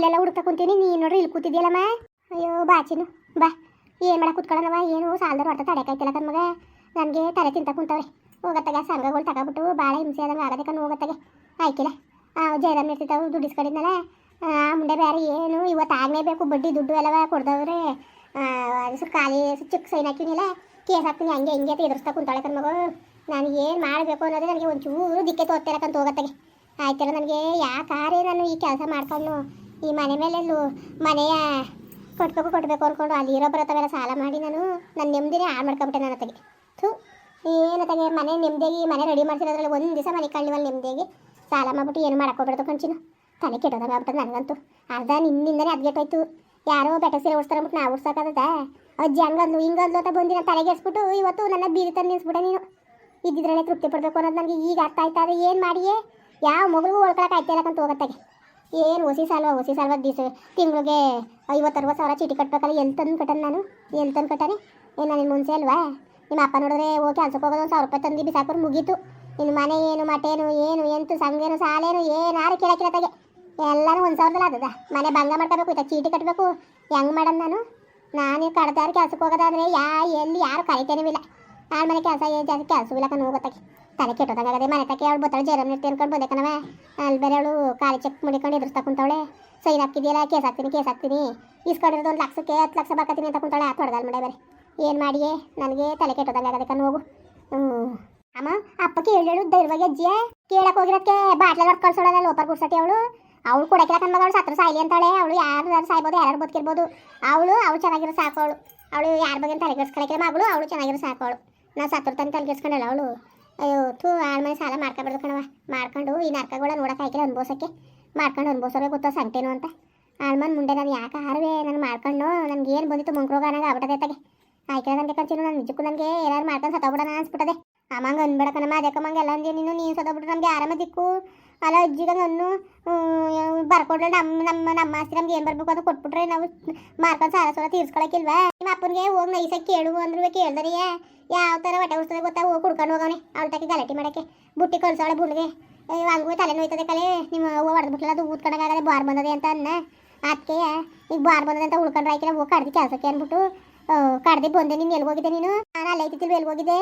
ಅಲ್ಲೆಲ್ಲ ಹುಡುಕ ಕುಂತೀನಿ, ನೀನು ನೋಡ್ರಿ ಇಲ್ಲಿ ಕೂತಿದ್ಯಲ್ಲಮ್ಮ? ಅಯ್ಯೋ ಬಾಚಿನು ಬಾ. ಏನು ಮಾಡಕ್ಕೆ ಕೂತ್ಕೊಳ್ಳೋಣವ ಏನು ಸಾಲದವ್ರು ಹೊರತ ತಡೆಕಾಯ್ತಿಲ್ಲ ಕಣ್ಮಗ ನನಗೆ ತಲೆ ತಿಂತ ಕುಂತವ್ರೆ. ಹೋಗತ್ತಾಗ, ಸಂಘಗಳು ತಗೊಬಿಟ್ಟು ಭಾಳ ಹಿಂಸೆ ಆದಂಗೆ ಆಗದೆ ಕಣ್ಣು ಹೋಗತ್ತಾಗೆ. ಆಯ್ಕಿಲ್ಲ. ಜಯರಾಮ್ ಇರ್ತಿದ್ದಾವು ದುಡ್ಡಿಸ್ಕೊಂಡಿದ್ನಲ್ಲ? ಮುಂಡೆ ಬೇರೆ ಏನು ಇವತ್ತು ಆಗಲೇಬೇಕು, ಬಡ್ಡಿ ದುಡ್ಡು ಎಲ್ಲವ ಕೊಡ್ದವ್ರೆ. ಸ್ವಲ್ಪ ಖಾಲಿ ಚಿಕ್ಕ ಸೈನ್ ಹಾಕಿನಿಲ್ಲ ಕೇಸ್ ಹಾಕ್ತೀನಿ, ಹಂಗೆ ಹಿಂಗೆ ಅಂತ ಕುಂತಾಳೆ ಕಣ್ಮಗು ನಾನು ಏನು ಮಾಡಬೇಕು ಅನ್ನೋದೇ ನನಗೆ ಒಂಚೂರು ದಿಕ್ಕೆ ತೋರ್ತಿರಕ್ಕಂತ ಹೋಗತ್ತಾಗೆ ಆಯ್ತಲ್ಲ ನನಗೆ ಯಾಕಾರೆ ನಾನು ಈ ಕೆಲಸ ಮಾಡ್ಕೊಂಡು ಈ ಮನೆ ಮೇಲೆ ಮನೆಯ ಕೊಡ್ಬೇಕು ಕೊಡಬೇಕು ಅಂದ್ಕೊಂಡು ಅಲ್ಲಿ ಇರೋ ಬರೋತವೆಲ್ಲ ಸಾಲ ಮಾಡಿ ನಾನು ನನ್ನ ನೆಮ್ಮದಿನೇ ಹಾಳು ಮಾಡ್ಕೊಂಬಿಟ್ಟೆ ನನ್ನ ತಗೆ ಥೂ, ಏನು ತಗೆ ಮನೆ ನೆಮ್ಮದಿಯಾಗಿ ಮನೆ ರೆಡಿ ಮಾಡ್ತಿರೋದ್ರಲ್ಲಿ ಒಂದು ದಿವಸ ಮನೆ ಕಳ್ಳಿವಲ್ಲಿ ನೆಮ್ಮದಿಯಾಗಿ ಸಾಲ ಮಾಡ್ಬಿಟ್ಟು ಏನು ಮಾಡಕ್ಕೋಗ್ಬಿಡ್ತು ಕಂಚಿನ. ತಲೆ ಕೆಟ್ಟದಾಗ ಆಗ್ಬಿಟ್ಟೆ ನನಗಂತೂ. ಅರ್ಧ ನಿನ್ನಿಂದನೇ ಅದ್ಗೆಟ್ಟೋಯ್ತು ಯಾರೋ ಬೆಟ್ಟ ಸೀರೆ ಉಡ್ಸ್ತಾರಂಬಿಟ್ಟು ನಾವು ಉಡ್ಸೋಕ್ಕಾಗತ್ತಾ ಅಜ್ಜಿ ಹಂಗಂದ್ಲು, ಹಿಂಗಂದ್ಲು ಅಂತ ಬಂದು ನಾನು ತಲೆಗೆಡ್ಸ್ಬಿಟ್ಟು ಇವತ್ತು ನನ್ನ ಬೀದಿ ತಂದು ನಿಲ್ಸ್ಬಿಟ್ಟೆ ನೀನು. ಇದ್ದಿದ್ರಲ್ಲೇ ತೃಪ್ತಿ ಪಡಬೇಕು ಅನ್ನೋದು ನನಗೆ ಈಗ ಅರ್ಥ ಆಯ್ತಾ? ಅದು ಏನು ಮಾಡಿಯೇ? ಯಾವ ಮಗಳಿಗೂ ಇಲ್ಲ ಅಂತ ಹೋಗತ್ತಾಗೆ. ಏನು ಹೊಸಿ ಸಾಲ್ವ ಹೊಸಿ ಸಾಲ್ವ ದಿವಸ ತಿಂಗಳಿಗೆ ಐವತ್ತು ಅರವತ್ತು ಸಾವಿರ ಚೀಟಿ ಕಟ್ಬೇಕಲ್ಲ ಎಲ್ಲಿ ತಂದು ನಾನು? ಎಲ್ಲಿ ತಂದು ಕಟ್ಟಾನೆ? ಏನು ನಾನು ಮುಂಚೆ ಅಲ್ವಾ? ನಿಮ್ಮ ಅಪ್ಪ ನೋಡಿದ್ರೆ ಹೋಗಿ ಕೆಲ್ಸಕ್ಕೆ ಹೋಗೋದು ಒಂದು ಸಾವಿರ ರೂಪಾಯಿ ತಂದು ಬಿಸಾಕೋರು ಮುಗೀತು. ಇನ್ನು ಮನೆ ಏನು ಮಟೇನು ಏನು ಎಂತು ಸಂಘೇನು ಸಾಲೇನು ಏನಾರು ಕೇಳಕ್ಕಿಲ್ಲ ತಗೆ. ಎಲ್ಲನೂ ಒಂದು ಸಾವಿರದಲ್ಲಿ ಆದದ. ಮನೆ ಭಂಗ ಮಾಡ್ಕೋಬೇಕು, ಇತ್ತ ಚೀಟಿ ಕಟ್ಟಬೇಕು ಹೆಂಗೆ ಮಾಡೋದು ನಾನು? ನಾನು ಕಡ್ದಾರು ಕೆಲ್ಸಕ್ಕೆ ಹೋಗೋದಾದ್ರೆ ಯಾ, ಎಲ್ಲಿ, ಯಾರು ಕರಿತೇನೂ ಇಲ್ಲ. ಆ ಮನೆ ಕೆಲಸ ಕೆಲಸವಿಲ್ಲ ಕಣ್ಣು ಹೋಗತ್ತಾಗೆ ತಲೆ ಕೆಟ್ಟೋದಾಗದೆ ಮನೆ ತಕ್ಕೆ ಅವಳು ಬತ್ತಾಳೆ, ಜೇರಮ್ ನಿರ್ತಿ ಅನ್ಕೊಂಡು ಬಂದೆ ಕಣವ ಅಲ್ಲಿ ಬೇರೆ ಅವಳು ಕಾಲಿ ಚೆಕ್ ಮುಡಿಕೊಂಡು ಎದುರಿಸ್ತಾ ಕುಂತವಳೆ. ಸೈನ್ ಹಾಕ್ತಿದ್ಯಲ್ಲ ಕೇಸ್ ಹಾಕ್ತೀನಿ ಕೇಸ್ ಹಾಕ್ತೀನಿ. ಇಸ್ಕೊಂಡಿರೋದು ಒಂದು ಲಕ್ಷಕ್ಕೆ, ಹತ್ತು ಲಕ್ಷ ಬರ್ಕತ್ತೀನಿ ಅಂತ ಕುಂತಾಳೆ ಆ ತೊಡಗಲ್ ಮಡೆ ಬೇರೆ. ಏನು ಮಾಡಿಯೇ? ನನಗೆ ತಲೆ ಕೆಟ್ಟೋದಂಗಾಗದೆ ಕಣ್ಣು ಹೋಗು. ಹ್ಞೂ ಅಮ್ಮ, ಅಪ್ಪ ಕೇಳೇಳು ಧೈರ್ಯವಾಗಿ ಅಜ್ಜಿಯೇ. ಕೇಳಕ್ಕೆ ಹೋಗಿರೋದಕ್ಕೆ ಬಾಟ್ಲ ಹೊಟ್ಟು ಕಳ್ಸೋಳಲ್ಲ ಲೋಪರ್ ಗುಡ್ಸತಿ ಅವಳು. ಅವಳು ಕಣ್ಮಗ ಅವಳು ಸತ್ರ ಸಾಯ್ಲಿ ಅಂತಾಳೆ. ಅವಳು ಯಾರು ಸಾಯ್ಬೋದು, ಯಾರು ಬದುಕಿರ್ಬೋದು. ಅವಳು ಅವಳು ಚೆನ್ನಾಗಿರೋ ಸಾಕು ಅವಳು. ಯಾರ ಬಗ್ಗೆ ತಲೆ ಕೆಡ್ಸ್ಕೊಳಕ್ಕೆ ಮಗಳು, ಅವಳು ಚೆನ್ನಾಗಿರೋ ಸಾಕೋಳು ನಾ ಸತ್ರ ತನಕ ತಲೆ ಕೆಡ್ಸ್ಕೊಂಡಲ್ಲ ಅವಳು. ಅಯ್ಯೋ, ಥೂ, ಆಳ್ ಮನೆ ಸಾಲ ಮಾಡ್ಕೊಬಾರ್ದು ಕಣವ ಮಾಡ್ಕೊಂಡು ಈ ನರ್ಕಗಳ ನೋಡಕ್ಕೆ ಹಾಕಿಲ್ಲ ಅನ್ಬೋಸಕ್ಕೆ ಮಾಡ್ಕೊಂಡು ಅನ್ಬೋಸೋರೆ ಗೊತ್ತೋ ಸಂಕಟೇನು ಅಂತ. ಆಳ್ಮನ್ ಮುಂದೆ ನಾನು ಯಾಕೆ ಹಾರುವೆ? ನಾನು ಮಾಡ್ಕೊಂಡು ನನಗೆ ಏನು ಬಂದಿತ್ತು ಮುಂಕ್ರೋಗ ಅನ್ನಂಗೆ ಆಗ್ಬಿಟ್ಟದೆ ತಗೆ ಆಯ್ಕೆ ನನಗೆ ಕನ್ಸಿಲ್ಲ ನಾನು ನಿಜಕ್ಕೂ ನನಗೆ ಏನಾರು ಮಾಡ್ಕೊಂಡು ಸತ್ತೋಗ್ಬಿಡೋಣ ಅನ್ಸ್ಬಿಟ್ಟದೆ. ಅಮ್ಮಂಗೆ ಅನ್ಬೇಡ ಕಣಮ್ಮ ಅದಕ್ಕಮ್ಮಂಗೆ ಎಲ್ಲ ಅಂದಿ ನೀನು? ನೀನು ಸತ್ತೋಗ್ಬಿಟ್ರೆ ನಮಗೆ ಆರಾಮ ದಿಕ್ಕು. ಅಲ್ಲ ಅಜ್ಜಿಗೆ ಅದನ್ನು ಬರ್ಕೊಡ್ರೆ ನಮ್ಮ ನಮ್ಮ ನಮ್ಮ ಆಸ್ತಿ ನಮ್ಗೆ ಏನು ಬರ್ಬೇಕು ಅದು ಕೊಟ್ಬಿಟ್ರೆ ನಾವು ಮಾರ್ಕೊಂಡು ಸಾಲ ಸಾಲ ತೀರ್ಸ್ಕೊಳಕ್ಕಿಲ್ವಾ ನಿಮ್ಮ ಅಪ್ಪನಿಗೆ ಹೋಗಿ ನೈಸಾಗಿ ಕೇಳು, ಅಂದ್ರು ಕೇಳ್ದರಿಯೇ ಯಾವ ಥರ ಹೊಟ್ಟೆ ಉಸ್ತದೆ ಗೊತ್ತಾ? ಹೋಗಿ ಕುಡ್ಕೊಂಡು ಹೋಗವನೆ ಅವಳ ತಕ್ಕ ಗಲಾಟೆ ಮಾಡೋಕ್ಕೆ. ಬುಟ್ಟಿ ಕಳ್ಸೋಳೆ ಬುಡ್ಗೆ. ಹಂಗೂ ತಲೆ ನೋಯ್ತದೆ ಕಲೆ. ನಿಮ್ಮ ಹೂವು ಹೊಡೆದ್ಬಿಟ್ಲಲ್ಲ ಅದು ಊದ್ಕೊಂಡಾಗದೆ ಬಾರ್ ಬಂದದೆ ಅಂತ ಅನ್ನ. ಅದಕ್ಕೆ ಈಗ ಬಾರ್ ಬಂದದೆ ಅಂತ ಉಳ್ಕೊಂಡ್ರೆ ಆಯ್ಕೆ ಹೋಗಿ ಕಡ್ದು ಕೆಲಸಕ್ಕೆ ಅಂದ್ಬಿಟ್ಟು ಕಡ್ದು ಬಂದೆ. ನೀನು ಎಲ್ಲಿ ಹೋಗಿದ್ದೆ ನೀನು? ನಾನು ಅಲ್ಲೇ ಐತಿಲ್ವ ಎಲ್ಲಿ ಹೋಗಿದ್ದೆ?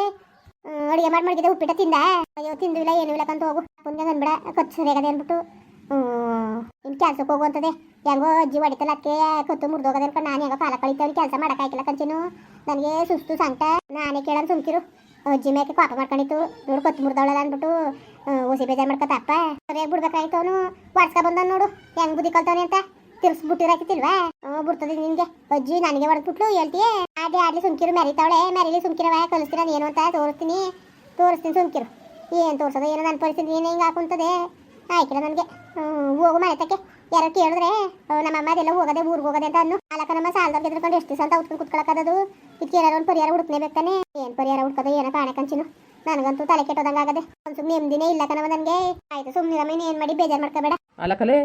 ಅಡುಗೆ ಮಾಡಿ ಮಾಡಿದ್ದೆ ಉಪ್ಪಿಟ್ಟ ತಿಂದ? ಅಯ್ಯೋ ತಿಂದಿಲ್ಲ ಏನು ಇಲ್ಲ ಅಂತ ಹೋಗು. ಪುಣ್ಯ ಅಂದ್ಬಿಡ ಕತ್ತು ಸರಿಯಾಗದೆ ಅಂದ್ಬಿಟ್ಟು ಇನ್ನು ಕೆಲ್ಸಕ್ಕೆ ಹೋಗುವಂತದೆ ಹೆಂಗೋ ಅಜ್ಜಿ ಹೊಡಿತಲ್ಲ ಅದಕ್ಕೆ ಕತ್ತು ಮುರಿದೋಗದೆ ಅನ್ಕೊಂಡು ನಾನು ಹೆಂಗೋ ಕಾಲ ಕಳಿತೇವೆ ಕೆಲಸ ಮಾಡೋಕ್ಕಾಗಿಲ್ಲ ಕಂಚಿನು. ನನಗೆ ಸುಸ್ತು ಸಂಕಟ ನಾನೇ ಕೇಳೋಣ ಸುಮ್ಕಿರು. ಅಜ್ಜಿ ಮೇಕೆ ಕಾಪ ಮಾಡ್ಕೊಂಡಿತ್ತು, ನೋಡು ಕತ್ತು ಮುರಿದವಳಲ್ಲ ಅಂದ್ಬಿಟ್ಟು ಓಸಿ ಬೇಜಾರು ಮಾಡ್ಕೊತಪ್ಪ. ಸರಿಯಾಗಿ ಬಿಡ್ಬೇಕಾಯ್ತು ಅವನು ವಾಡ್ಸ್ಕೊ ಬಂದ ನೋಡು, ಹೆಂಗ್ ಬುದ್ಧಿ ಕಲ್ತವನೆ ಅಂತ. ತಿರ್ಸ್ ಬಿಟ್ಟಿರಾಕಿತ್ತಿಲ್ವಾ ಹ್ಞೂ ಬಿಡ್ತದೆ ನಿನ್ಗೆ. ಅಜ್ಜಿ ನನಗೆ ಹೊಡೆದ್ಬಿಟ್ಲು, ಹೇಳ್ತೀಯೇ? ಅದೇ ಆಡ್ಲಿ ಸುಮ್ಕಿರು, ಮೆರಿತಾವಳೆ, ಮೆರಿಲಿ ಸುಮ್ಕಿರವ ಕಲಿಸ್ತೀರ ಏನು ಅಂತ ತೋರಿಸ್ತೀನಿ ತೋರಿಸ್ತೀನಿ ಸುಮ್ಕಿರು. ಏನು ತೋರ್ಸದ? ಏನೋ ನನ್ನ ಪರಿಸ್ಥಿತಿ ಏನು ಹಿಂಗೆ ಹಾಕುಂತದೆ ಆಯ್ಕಿಲ್ಲ ನನಗೆ. ಹೋಗು ಮನೆ ತಕ್ಕೆ ಯಾರೋ ಕೇಳಿದ್ರೆ ನಮ್ಮ ಅಮ್ಮ ಅದೆಲ್ಲ ಹೋಗದೆ ಊರಿಗೆ ಹೋಗದೆ ಅಂತ ಅನ್ನು ಅಲ್ಲಕ್ಕ ನಮ್ಮ ಸಾಲದವ್ರಿಗೆ ಎದ್ಕೊಂಡು ಎಷ್ಟು ದಿವಸ ಅಂತ ಉತ್ಕೊಂಡು ಕುತ್ಕೊಳಕ್ಕದದು. ಇದಕ್ಕೆ ಏನಾರು ಒಂದು ಪರಿಹಾರ ಹುಡುಕ್ನೇ ಬೇಕಾನೆ ಏನು ಪರಿಹಾರ ಹುಡ್ಕೋದು? ಏನೋ ಕಾಣೆ ಕಂಚಿನು. ನನಗಂತೂ ತಲೆ ಕೆಟ್ಟೋದಂಗಾಗದೆ ಒಂದು ಸುಮ್ಮನೆ ನೆಮ್ಮದಿನೇ ಇಲ್ಲ ಕಣವ ನನಗೆ. ಆಯ್ತು ಸುಮ್ಮನೆ ಏನು ಮಾಡಿ ಬೇಜಾರು ಮಾಡ್ಕೋಬೇಡ. ಅಲ್ಲಕಲೆ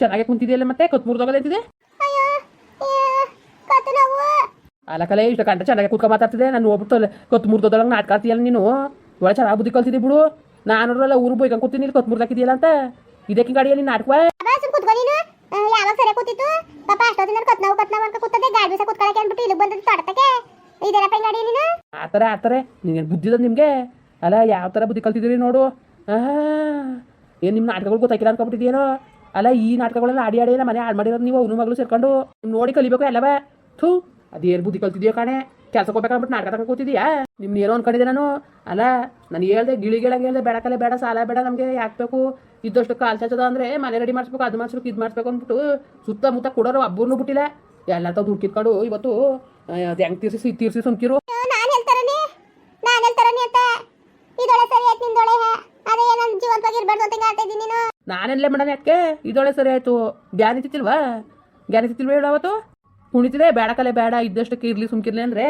ಚೆನ್ನಾಗಿ ಕುಂತಿದೆಯಲ್ಲ ಮತ್ತೆ? ಕೊತ್ತು ಮುರಿದೋಗದೆ ಅಂತಿದೆ ಅಯ್ಯೋ ಕತ್ತು ನಾವು. ಅಲ್ಲ ಕಲೆ ಇಷ್ಟ ಕಂಡ ಚೆನ್ನಾಗಿ ಕುತ್ಕೊ ಮಾತಾಡ್ತಿದೆ ನಾನು ಹೋಗ್ಬಿಟ್ಟು ಕೊತ್ತು ನಾಟ್ಕಾಡ್ತೀಯಲ್ಲ ನೀನು? ಒಳ್ಳೆ ಚೆನ್ನಾಗಿ ಬುದ್ಧಿ ಕಲ್ತಿದ್ದೆ ಬಿಡು ನಾನು ನೋಡ್ರಲ್ಲ ಊರು ಬೈಕ ಕೂತೀನಿ ಇಲ್ಲಿ ಕೊತ್ತು ಮುರಿದಾಕಿದೆಯಲ್ಲ ಅಂತ ಇದಕ್ಕೆ ಗಾಡಿಯಲ್ಲಿ ನಾಟಕ ಯಾವಾಗ ಸರಿ ಕೂತಿತ್ತು ಪಾಪ ಅಷ್ಟೊತ್ತಿನ ಕತ್ ನಾವು ಕತ್ ನಾವು ಅನ್ಕ ಕೂತದೆ ಗಾಡಿ ಬಿಸ ಕುತ್ಕೊಳಕ್ಕೆ ಅಂದ್ಬಿಟ್ಟು ಇಲ್ಲಿ ಬಂದದ್ದು ತಡತಕ್ಕೆ ಇದೆಲ್ಲ ಗಾಡಿ ನೀನು ಆ ಥರ ಆ ಥರ ನಿಂಗೇನು ಬುದ್ಧಿ ಇರೋದು ನಿಮಗೆ ಅಲ್ಲ ಯಾವ ತರ ಬುದ್ಧಿ ಕಲ್ತಿದ್ದೀರಿ ನೋಡು ಏನು ನಿಮ್ಮ ನಾಟಕಗಳು ಗೊತ್ತಾಗಿಲ್ಲ ಅನ್ಕೊಬಿಟ್ಟಿದ್ದೀನೋ ಅಲ್ಲ ಈ ನಾಟಕಗಳೆಲ್ಲ ಆಡಿ ಆಡಿ ಮನೆ ಆಡ್ ಮಾಡಿರೋದು ನೀವು ಅವನು ಮಗಳು ಸೇರ್ಕೊಂಡು ನಿಮ್ ನೋಡಿ ಕಲಿಬೇಕು ಎಲ್ಲವ ಥೂ ಅದೇನು ಬುದ್ಧಿ ಕಲ್ತಿದ್ಯೋ ಕಾಣೆ ಕೆಲ್ಸಕ್ಕೆ ಹೋಗ್ಬೇಕಂದ್ಬಿಟ್ಟು ನಾಟಕ ತಗೊಂಡು ಕೂತಿದ್ಯಾ ನಿಮ್ನ ಏನೋ ಅನ್ಕೊಂಡಿದ್ದೆ ನಾನು ಅಲ್ಲ ನಾನು ಹೇಳ್ದೆ ಗಿಳಿಗಳಂಗೆ ಹೇಳ್ದೆ ಬೇಡ ಕಲೆ ಬೇಡ ಸಾಲ ಬೇಡ ನಮಗೆ ಯಾಕಬೇಕು ಇದ್ದಷ್ಟು ಕಾಲು ಚಾಚದ ಅಂದರೆ ಮನೆ ರೆಡಿ ಮಾಡಿಸ್ಬೇಕು ಅದು ಮಾಡಿಸ್ಬೇಕು ಇದು ಮಾಡಿಸ್ಬೇಕು ಅಂದ್ಬಿಟ್ಟು ಸುತ್ತಮುತ್ತ ಕೊಡೋರು ಒಬ್ಬರನ್ನೂ ಬಿಟ್ಟಿಲ್ಲ. ಎಲ್ಲ ತಾವು ದುಡ್ಡು ಕಿತ್ಕೊಂಡು ಇವತ್ತು ಅದು ಹೆಂಗೆ ತೀರ್ಸಿ ತೀರ್ಸಿ ಸುಮ್ಕಿರು ನಾನು ಹೇಳ್ತಾರನಿ ನಾನು ಹೇಳ್ತಾರನಿ ಅಂತ ಇದೊಳೆ ಸರಿ ಆಯ್ತು ನಿಂದೊಳೆ. ಅದೇ ನನ್ನ ಜೀವಂತವಾಗಿ ಇರ್ಬಾರ್ದು ಅಂತ ಹೇಳ್ತಾ ಇದ್ದೀನಿ ನೀನು? ನಾನೆಲ್ಲೇ ಮಾಡೋಣ ಯಾಕೆ? ಇದೊಳೆ ಸರಿ ಆಯಿತು. ತಿತ್ತಿಲ್ವಾ? ಜ್ಞಾನ ತಿತ್ತಿಲ್ವ ಹೇಳವತ್ತು ಕುಣಿತಿದೆ ಬೇಡ ಕಲೆ ಬೇಡ. ಇದ್ದಷ್ಟಕ್ಕೆ ಇರಲಿ ಸುಮ್ಕಿರ್ಲಿ ಅಂದರೆ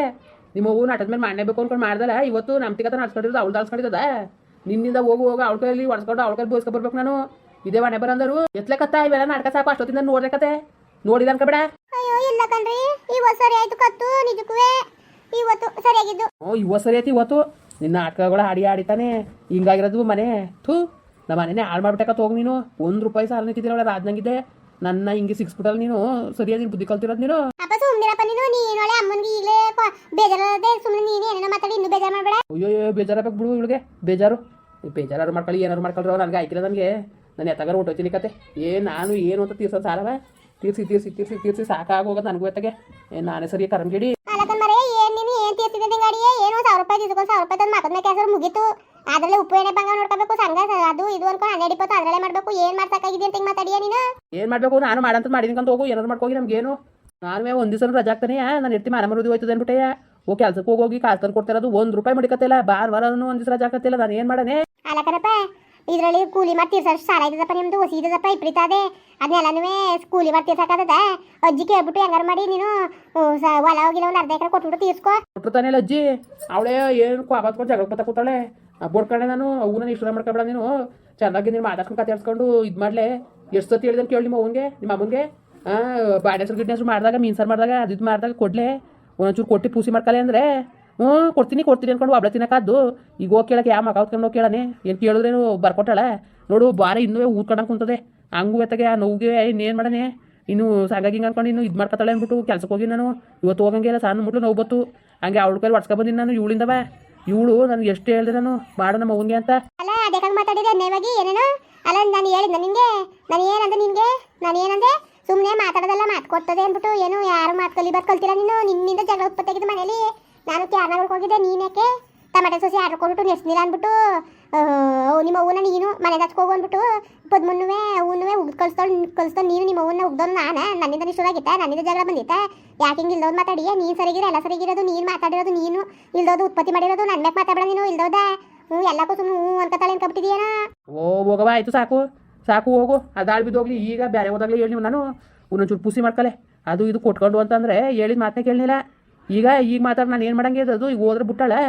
ನಿಮ್ಮ ಹೂವು ನಟದ ಮೇಲೆ ಮಾಡಲೇಬೇಕು ಅನ್ಕೊಂಡು ಮಾಡ್ದಲ್ಲ ಇವತ್ತು ನಮ್ಮ ತಿಗತ ನಡ್ಸ್ಕೊಂಡಿರೋದು ಅವ್ಳು ನಡ್ಸ್ಕೊಂಡಿದ್ದದ ನಿನ್ನಿಂದ ಹೋಗು ಹೋಗು ಅವಳ ಕೈಯಲ್ಲಿ ಒಡ್ಸ್ಕೊಂಡು ಅವಳ ಕೈಲಿ ಬೋಸ್ಕೊ ಬರ್ಬೇಕು ನಾನು. ಇದೇ ಮನೆ ಬರಂದರು ಎತ್ಲಕತ್ತ ಇವೆಲ್ಲ ನಾಟಕ ಸಾಕು ಅಷ್ಟೊತ್ತಿಂದ ನೋಡ್ಲಕತ್ತೆ. ನೋಡಿದ ಅನ್ಕಬೇಡ ಅಯ್ಯೋ ಇಲ್ಲ ಕಣ್ರಿ. ಇವತ್ತು ಸರಿ ಆಯ್ತು ಕತ್ತು ನಿಜಕ್ಕೂ ಇವತ್ತು ಸರಿಯಾಗಿದ್ದು. ಓ ಇವತ್ತು ಸರಿ ಐತಿ ಇವತ್ತು. ನಿನ್ನ ನಾಟಕಗಳ ಆಡಿ ಆಡಿತಾನೆ ಹಿಂಗಾಗಿರೋದು ಮನೆ. ಥೂ ನಮ್ಮ ಮನೆನೇ ಹಾಳು ಮಾಡ್ಬಿಟ್ಟಕತ್ ಹೋಗಿ ನೀನು. ಒಂದು ರೂಪಾಯಿ ಸಾಲ ನಿಂತಿದ್ದೀರ ಒಳ್ಳೆ ರಾಜ್ನಂಗಿದ್ದೆ ನನ್ನ ಹಿಂಗೆ ಸಿಕ್ಸ್ಬಿಟ್ಟಲ್ಲ ನೀನು. ಸರಿಯಾಗಿ ನೀನು ಬುದ್ಧಿ ಕಲ್ತಿರೋದು ನೀನು. ಅಪ್ಪ ಸುಮ್ಮನಿರಪ್ಪ ನೀನು ನೀನೊಳೆ ಅಮ್ಮನಿಗೆ ಈಗಲೇ ಬೇಜಾರದೆ ಸುಮ್ಮನೆ ನೀನು ಏನೇನೋ ಮಾತಾಡಿ ಇನ್ನೂ ಬೇಜಾರು ಮಾಡಬೇಡ. ಅಯ್ಯೋ ಅಯ್ಯೋ ಬೇಜಾರಾಗಬೇಕು ಬಿಡು ಇವಳಿಗೆ. ಬೇಜಾರು. ಬೇಜಾರು ಮಾಡ್ಕೊಳ್ಳಿ ಏನಾರು ಮಾಡ್ಕೊಳ್ರೋ ನನಗೆ ಆಯ್ತಿಲ್ಲ ನನಗೆ. ನಾನು ಎತ್ತಗಾರ ಹೊಟ್ಟೋಯ್ತೀನಿ ಕತೆ. ಏ ನಾನು ಏನು ಅಂತ ತೀರ್ಸೋದು ಸಾರವ ತೀರ್ಸಿ ತೀರ್ಸಿ ತೀರ್ಸಿ ತೀರ್ಸಿ ಸಾಕಾಗೋಗೋದು ನನಗೂ ಎತ್ತಗೆ. ಏ ನಾನೇ ಸರಿ ಕರಂಗಿಡಿ ಏನ್ ಏನ್ ಏನೋ ಮುಗೀತು. ಅದ್ರಲ್ಲೇ ಉಪ್ಪು ಎಣ್ಣೆ ಬಂಗ ನೋಡ್ಕೋಬೇಕು ಸಂಘ ಅದು ಇದು ಅನ್ಕೊಂಡು ಹನ್ನೆರಡು ಇಪ್ಪತ್ತು ಅದ್ರಲ್ಲೇ ಮಾಡ್ಬೇಕು. ಏನ್ ಮಾಡ್ಸಕ್ಕಾಗಿದೆ ಅಂತ ಹಿಂಗ್ ಮಾತಾಡಿಯ ನೀನು? ಏನು ಮಾಡಬೇಕು? ನಾನು ಮಾಡಂತ ಮಾಡಿದ್ದೀನಿ ಅಂತ ಹೋಗು. ಏನಾದ್ರು ಮಾಡ್ಕೋಗಿ ನಮಗೇನು. ನಾನು ಒಂದು ದಿವಸ ರಜಾ ಆಗ್ತಾನೆ ನಾನು ಇರ್ತೀನಿ ಮಾನ ಮರುದಿ ಹೋಯ್ತದೆ ಅಂದ್ಬಿಟ್ಟೆ ಓ ಕೆಲ್ಸಕ್ಕೆ ಹೋಗಿ ಕಾಸು ತಂದು ಕೊಡ್ತಿರೋದು ಒಂದು ರೂಪಾಯಿ ಮಡಿಕತ್ತಿಲ್ಲ ಬಾರ್ ಒಂದು ದಿವಸ ರಜಾ ಆಗತ್ತಿಲ್ಲ ನಾನು ಏನು ಮಾಡನೆ? ಅಲ್ಲಕನಪ್ಪ ಇದರಲ್ಲಿ ಕೂಲಿ ಮಾಡಿ ತೀರ್ಸೋಷ್ಟು ಸಾಲ ಇದ್ದದಪ್ಪ ನಿಮ್ದು ಹೊಸಿ ಇದ್ದದಪ್ಪ ಇಪ್ರಿತ ಅದೇ. ಅದನ್ನೆಲ್ಲನೂ ಕೂಲಿ ಮಾಡಿ ತೀರ್ಸಕ್ಕಾಗದ ಅಜ್ಜಿ ಕೇಳ್ಬಿಟ್ಟು ಹೆಂಗಾರು ಮಾಡಿ ನೀನು ಒಲ ಹೊಲ ಹೋಗಿಲ್ಲ ಒಂದು ಅರ್ಧ ಎಕರೆ ಕೊಟ್ಬಿಟ್ಟು ತೀರ್ಸ್ಕೊ. ಕೊಟ್ಟಿರ್ತಾನೆ ಅಜ್ಜಿ? ಅವಳೇ ಏನು ಕ್ವಾಬತ್ಕೊಂಡು ಜಗಳ ಪತ್ತ ಕೂತಾಳೆ? ಬೋಡ್ಕೊಂಡೆ ನಾನು ಅವನ ಇಷ್ಟ ಮಾಡ್ಕೊಬೇಡ ನೀನು. ಚೆನ್ನಾಗಿ ನೀನು ಮಾತಾಡ್ಕೊಂಡು ಕತೆ ಇದ್ ಇದು ಮಾಡಲೆ. ಎಷ್ಟು ಸತಿ ಹೇಳಿದ್ರೆ ಕೇಳಿ ನಿಮ್ಮ ಅವನಿಗೆ ನಿಮ್ಮ ಅಮ್ಮನಿಗೆ. ಬಾಡಿ ಹೆಸರು ಗಿಡ್ಡ ಹೆಸರು ಮಾಡಿದಾಗ ಮೀನ್ಸಾರು ಮಾಡಿದಾಗ, ಅದು ಇದು ಮಾಡಿದಾಗ ಕೊಡ್ಲೆ. ಒಂಚೂರು ಕೊಟ್ಟು ಪೂಸಿ ಮಾಡ್ಕಲೆ ಅಂದರೆ, ಹ್ಞೂ, ಕೊಡ್ತೀನಿ ಕೊಡ್ತೀನಿ ಅನ್ಕೊಂಡು ಒಬ್ಳೆ ತಿನ್ನಕ್ಕಾದ್ದು ಈಗ ಹೋಗಿ ಕೇಳಕ್ಕೆ ಯಾವ ಮಗ ಹೊತ್ಕೊಂಡು ಹೋಗಿ ಕೇಳನೆ. ಏನು ಕೇಳಿದ್ರೇನು ಬರ್ಕೊಟ್ಟಾಳೆ? ನೋಡು ಬಾರಿ ಇನ್ನೂ ಊದ್ಕೊಂಡಂಗೆ ಕುಂತದೆ. ಹಂಗೂ ಎತ್ತಗೆ, ಆ ನೋವಿಗೆ ಇನ್ನೇನು ಮಾಡನೆ? ಇನ್ನು ಸಾಗಾಗಿ ಹಿಂಗೆ ಅನ್ಕೊಂಡು ಇನ್ನು ಇದು ಮಾಡ್ಕೊತಾಳೆ ಅಂದ್ಬಿಟ್ಟು ಕೆಲ್ಸಕ್ಕೆ ಹೋಗಿ ನಾನು. ಇವತ್ತು ಹೋಗಂಗಿಲ್ಲ ಸಣ್ಣ ಮುಟ್ಲು ನೋವು ಬತ್ತು. ಹಂಗೆ ಅವಳ ಕೈಲಿ ಹೊಡ್ಸ್ಕೊ ಬಂದಿನಿ ನಾನು ಇವಳಿಂದವ ಇವಳು ನನಗೆ ಎಷ್ಟು ಹೇಳಿದೆ ನಾನು, ಮಾಡು ನಮ್ಮ ಅಂತ. ಅಲ್ಲ ಅದಕ್ಕೆ ಮಾತಾಡಿದೆ ನೇವಾಗಿ, ಏನೇನೋ? ಅಲ್ಲ, ನಾನು ಹೇಳಿದ್ನ ನಿಮಗೆ ನಾನು ಏನಂದೆ ನಿಮಗೆ ನಾನು ಏನಂದೆ? ಸುಮ್ಮನೆ ಮಾತಾಡೋದೆಲ್ಲ ಮಾತು ಕೊಡ್ತದೆ ಅಂದ್ಬಿಟ್ಟು ಏನು ಯಾರು ಮಾತು ಕಲ್ತಿಲ್ಲ ನೀನು? ನಿನ್ನಿಂದ ಜಗಳ ಉತ್ಪತ್ತಿ ಆಗಿದ್ದು ಮನೇಲಿ ನಾನು ಕ್ಯಾರ್ನಾಗ ಹೋಗಿದ್ದೆ ನೀನೇಕೆ ಟೊಮೆಟೊ ಸೊಸೆ ಆರ್ಡ್ರ್ ಕೊಟ್ಬಿಟ್ಟು ನೆಸ್ನಿಲ್ಲ ಅಂದ್ಬಿಟ್ಟು ನಿಮ್ಮ ಅವ್ವನ ನೀನು ಮನೆಗೆ ಹಚ್ಕೋಗು ಅಂದ್ಬಿಟ್ಟು ಪದ್ಮನ್ನುವೆ ಅವನ್ನುವೆ ಉಗ್ದು ಕಳಿಸ್ತಾಳು ಕಳಿಸ್ತಾಳು ನೀನು ನಿಮ್ಮ ಅವ್ವನ್ನ ಉಗ್ದೋನು ನಾನು? ನನ್ನಿಂದ ನಿಷ್ಠರಾಗಿತ್ತ ನನ್ನಿಂದ ಜಗಳ ಬಂದಿತ್ತ? ಯಾಕೆ ಹಿಂಗೆ ಇಲ್ದೋದು ಮಾತಾಡಿಯ? ನೀನು ಸರಿಗಿರ, ಎಲ್ಲ ಸರಿಗಿರೋದು, ನೀನು ಮಾತಾಡಿರೋದು, ನೀನು ಇಲ್ದೋದು ಉತ್ಪತ್ತಿ ಮಾಡಿರೋದು ನನ್ನ ಮ್ಯಾಕ್ ನೀನು, ಇಲ್ದೋದ? ಹ್ಞೂ ಎಲ್ಲಕ್ಕೂ ಸುಮ್ಮನೆ ಹ್ಞೂ ಅನ್ಕೋತಾಳೆ ಓ ಹೋಗವ ಆಯಿತು ಸಾಕು. ಸಾಕು, ಹೋಗು. ಅದಾಳ್ ಬಿದ್ದೋಗ್ಲಿ, ಈಗ ಬೇರೆ ಹೋದಾಗಲೇ ಹೇಳಿ ನಾನು. ಒಂದೊಂಚೂರು ಪುಸಿ ಮಾಡ್ಕಲೆ. ಅದು ಇದು ಕೊಟ್ಕೊಂಡು ಅಂತಂದರೆ ಹೇಳಿದ ಮಾತೇ ಕೇಳಲಿಲ್ಲ ಈಗ ಈಗ ಮಾತಾಡಿ ನಾನು ಏನು ಮಾಡಂಗೆ ಅದು ಈಗ ಹೋದ್ರೆ ಬಿಟ್ಟಾಳೆ.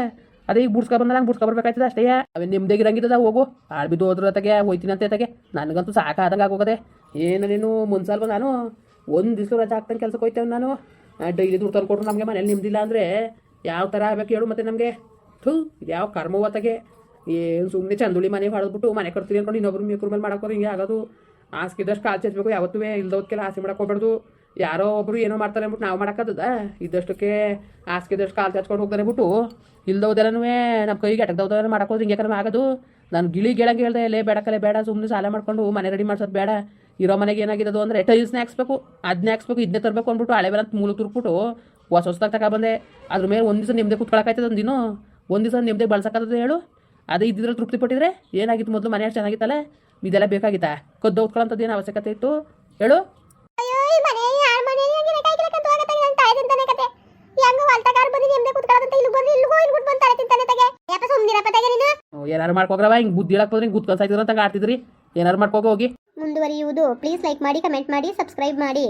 ಅದೇ ಈಗ ಬುಡ್ಸ್ಕೊ ಬಂದ್ರೆ ನಂಗೆ ಬುಡ್ಸ್ಕೊ ಬರ್ಬೇಕಾಯ್ತದೆ ಅಷ್ಟೇ. ಅವೇ ಇರಂಗಿದ್ದ ಹೋಗು. ಆಳ್ ಬಿದ್ದು ಹೋದ್ರ ತಗೆ ಹೋಯ್ತೀನಿ ಅಂತ ತಗೆ ನನಗಂತೂ ಸಾಕಾದಂಗೆ ಆಗೋಗದೆ. ಏನು ನೀನು, ಮುನ್ಸಲ್ವ ನಾನು. ಒಂದು ದಿವಸ ರಜೆ ಹಾಕ್ತಾನೆ ಕೆಲಸಕ್ಕೆ ಹೋಯ್ತೇವೆ ನಾನು. ಡೈಲಿ ದುಡ್ಡು ತಂದು ಕೊಟ್ಟರು ನಮಗೆ ಮನೇಲಿ ನಿಮ್ದಿಲ್ಲ ಅಂದರೆ ಯಾವ ಥರ ಆಗಬೇಕು ಹೇಳು ಮತ್ತೆ ನಮಗೆ. ಥೂ ಯಾವ ಕರ್ಮವತ್ತಗೆ ಏನು ಸುಮ್ಮನೆ ಚಂದುಳಿ ಮನೆ ಹೊಡೆದ್ಬಿಟ್ಟು ಮನೆ ಕಟ್ತೀರಿ ಅನ್ಕೊಂಡು ಇನ್ನೊಬ್ರು ಮೇಕ್ರ ಮೇಲೆ ಮಾಡಕ್ಕೆ ಹಿಂಗೆ ಆಗೋದು. ಆಸ್ಕಿದಷ್ಟು ಕಾಲು ಚಚ್ಬೇಕು, ಯಾವತ್ತೂ ಇಲ್ದೋದ್ಕೆಲ್ಲ ಆಸೆ ಮಾಡಕ್ಕೆ ಹೋಗ್ಬಾರ್ದು. ಯಾರೋ ಒಬ್ರು ಏನೋ ಮಾಡ್ತಾರೆ ಅಂದ್ಬಿಟ್ಟು ನಾವು ಮಾಡೋಕ್ಕದ ಇದ್ದಷ್ಟಕ್ಕೆ ಆಸ್ಕಿದಷ್ಟು ಕಾಲು ಚಚ್ಕೊಂಡು ಹೋಗ್ತಾರೆ ಬಿಟ್ಟು ಇಲ್ದೋದೆಲ್ಲನೂ ನಮ್ಮ ಕೈಗೆ ಎಟಕ್ದವ್ದೆಲ್ಲ ಮಾಡಕ್ಕೆ ಹೋದ್ರೆ ಹಿಂಗೆ ಕಡಿಮೆ ಆಗೋದು. ನಾನು ಗಿಳಿ ಗೆಳಂಗೆ ಹೇಳ್ದೆ, ಲೇ ಬೇಡಕ್ಕಲ್ಲೇ ಬೇಡ ಸುಮ್ಮನೆ ಸಾಲ ಮಾಡ್ಕೊಂಡು ಮನೆ ರೆಡಿ ಮಾಡ್ಸೋದು ಬೇಡ. ಇರೋ ಮನೆಗೆ ಏನಾಗಿರೋದು ಅಂದರೆ ಟೈಲ್ಸ್ನೇ ಹಾಕ್ಸ್ಬೇಕು ಅದನ್ನೇ ಹಾಕ್ಸ್ಬೇಕು ಇದನ್ನೇ ತರಬೇಕು ಅಂದ್ಬಿಟ್ಟು ಹಳೆ ಬೇರೆ ಮೂಲ ತುರ್ಬಿಟ್ಟು ಹೊಸ ಹೊಸ್ದಾಗ ತಗೊಬಂದೆ ಅದ್ರ ಮೇಲೆ ಒಂದು ದಿವಸ ನಿಮ್ಮದೇ ಕುತ್ಕೊಳಕಾಯ್ತದ ದಿನ? ಒಂದು ದಿವಸ ನಿಮ್ಮದೇ ಬಳಸಕ್ಕಾಗ್ತದೆ ಹೇಳು? ಅದೇ ಇದ್ರಲ್ಲಿ ತೃಪ್ತಿ ಪಟ್ಟಿದ್ರೆ ಏನಾಗಿತ್ತು ಮೊದಲು ಮನೆ ಅಷ್ಟು ಚೆನ್ನಾಗಿತ್ತಲ್ಲ? ಇದೆಲ್ಲ ಬೇಕಾಗಿತ್ತಾ? ಕದ್ದು ಉತ್ಕೊಳ್ಳೋಂಥದ್ದು ಏನು ಅವಶ್ಯಕತೆ ಇತ್ತು? ಹೇಳು. ಏನಾರು ಮಾಡ್ಕೋಗ್ರವ ಹಿಂಗೆ ಬುದ್ಧಿ ಹೇಳಕ್ಕೆ ಹೋದ್ರೆ ಗುತ್ಕೊಂಡ್ ಇದ್ರು ಅಂತ ಆಡ್ತಿದ್ರಿ. ಏನಾರು ಮಾಡ್ಕೋಗ ಹೋಗಿ. ಮುಂದುವರಿಯುವುದು. ಪ್ಲೀಸ್ ಲೈಕ್ ಮಾಡಿ ಕಮೆಂಟ್ ಮಾಡಿ ಸಬ್ಸ್ಕ್ರೈಬ್ ಮಾಡಿ.